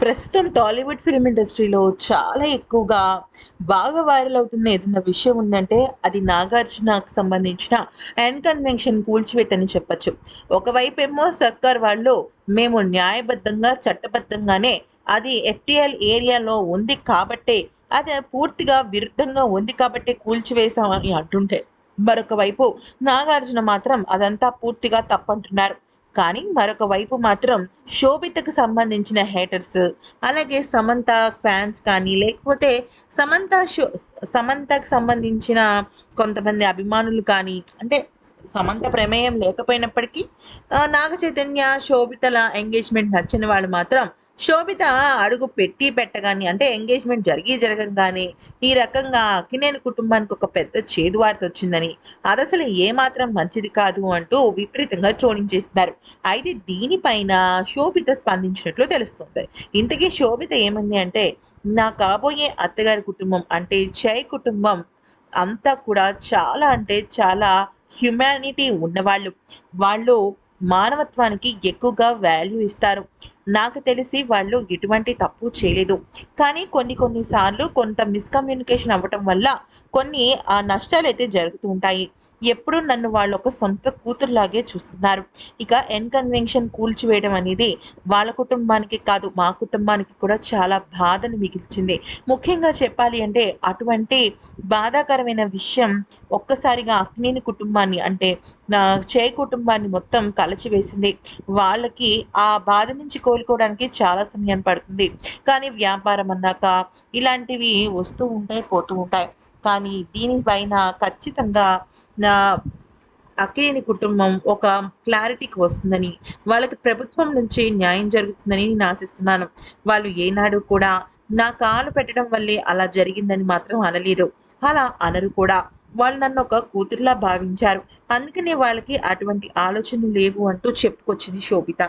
ప్రస్తుతం టాలీవుడ్ ఫిల్మ్ ఇండస్ట్రీలో చాలా ఎక్కువగా బాగా వైరల్ అవుతున్న ఏదైనా విషయం ఉందంటే అది నాగార్జునకు సంబంధించిన అండ్ కన్వెన్షన్ కూల్చివేతని చెప్పొచ్చు. ఒకవైపు ఏమో సర్కార్ వాళ్ళు మేము న్యాయబద్ధంగా చట్టబద్ధంగానే అది ఎఫ్టిఎల్ ఏరియాలో ఉంది కాబట్టే అది పూర్తిగా విరుద్ధంగా ఉంది కాబట్టే కూల్చివేశామని అంటుంటే మరొక వైపు నాగార్జున మాత్రం అదంతా పూర్తిగా తప్పంటున్నారు. కానీ మరొక వైపు మాత్రం శోభితకు సంబంధించిన హేటర్స్ అలాగే సమంత ఫ్యాన్స్ కానీ లేకపోతే సమంత షో సమంతకు సంబంధించిన కొంతమంది అభిమానులు కానీ అంటే సమంత ప్రమేయం లేకపోయినప్పటికీ నాగ చైతన్య శోభితల ఎంగేజ్మెంట్ నచ్చిన వాళ్ళు మాత్రం శోభిత అడుగు పెట్టి పెట్టగానే అంటే ఎంగేజ్మెంట్ జరిగి జరగగానే ఈ రకంగా అక్కినేని కుటుంబానికి ఒక పెద్ద చేదు వార్త వచ్చిందని అది అసలు ఏమాత్రం మంచిది కాదు అంటూ విపరీతంగా చోడించేస్తున్నారు. అయితే దీనిపైన శోభిత స్పందించినట్లు తెలుస్తుంది. ఇంతకీ శోభిత ఏమంది అంటే నా కాబోయే అత్తగారి కుటుంబం అంటే జై కుటుంబం అంతా కూడా చాలా అంటే చాలా హ్యుమానిటీ ఉన్నవాళ్ళు. వాళ్ళు మానవత్వానికి ఎక్కువగా వాల్యూ ఇస్తారు. నాకు తెలిసి వాళ్ళు ఎటువంటి తప్పు చేయలేదు. కానీ కొన్ని కొన్నిసార్లు కొంత మిస్కమ్యూనికేషన్ అవ్వటం వల్ల కొన్ని ఆ నష్టాలు అయితే జరుగుతూ ఉంటాయి. ఎప్పుడు నన్ను వాళ్ళు ఒక సొంత కూతురులాగే చూస్తున్నారు ఇక ఎన్ కన్వెన్షన్ కూల్చివేయడం అనేది వాళ్ళ కుటుంబానికి కాదు మా కుటుంబానికి కూడా చాలా బాధను మిగిల్చింది. ముఖ్యంగా చెప్పాలి అంటే అటువంటి బాధాకరమైన విషయం ఒక్కసారిగా అగ్నిని కుటుంబాన్ని అంటే నా చే కుటుంబాన్ని మొత్తం కలచివేసింది. వాళ్ళకి ఆ బాధ నుంచి కోలుకోవడానికి చాలా సమయం పడుతుంది. కానీ వ్యాపారం అన్నాక ఇలాంటివి వస్తూ ఉంటాయి పోతూ ఉంటాయి. కానీ దీనిపైన ఖచ్చితంగా నా అకేని కుటుంబం ఒక క్లారిటీకి వస్తుందని వాళ్ళకి ప్రభుత్వం నుంచి న్యాయం జరుగుతుందని నేను ఆశిస్తున్నాను. వాళ్ళు ఏనాడు కూడా నా కాలు పెట్టడం వల్లే అలా జరిగిందని మాత్రం అనలేదు. అలా అనరు కూడా. వాళ్ళు నన్ను ఒక కూతురులా భావించారు. అందుకనే వాళ్ళకి అటువంటి ఆలోచనలు లేవు అంటూ చెప్పుకొచ్చింది శోభిత.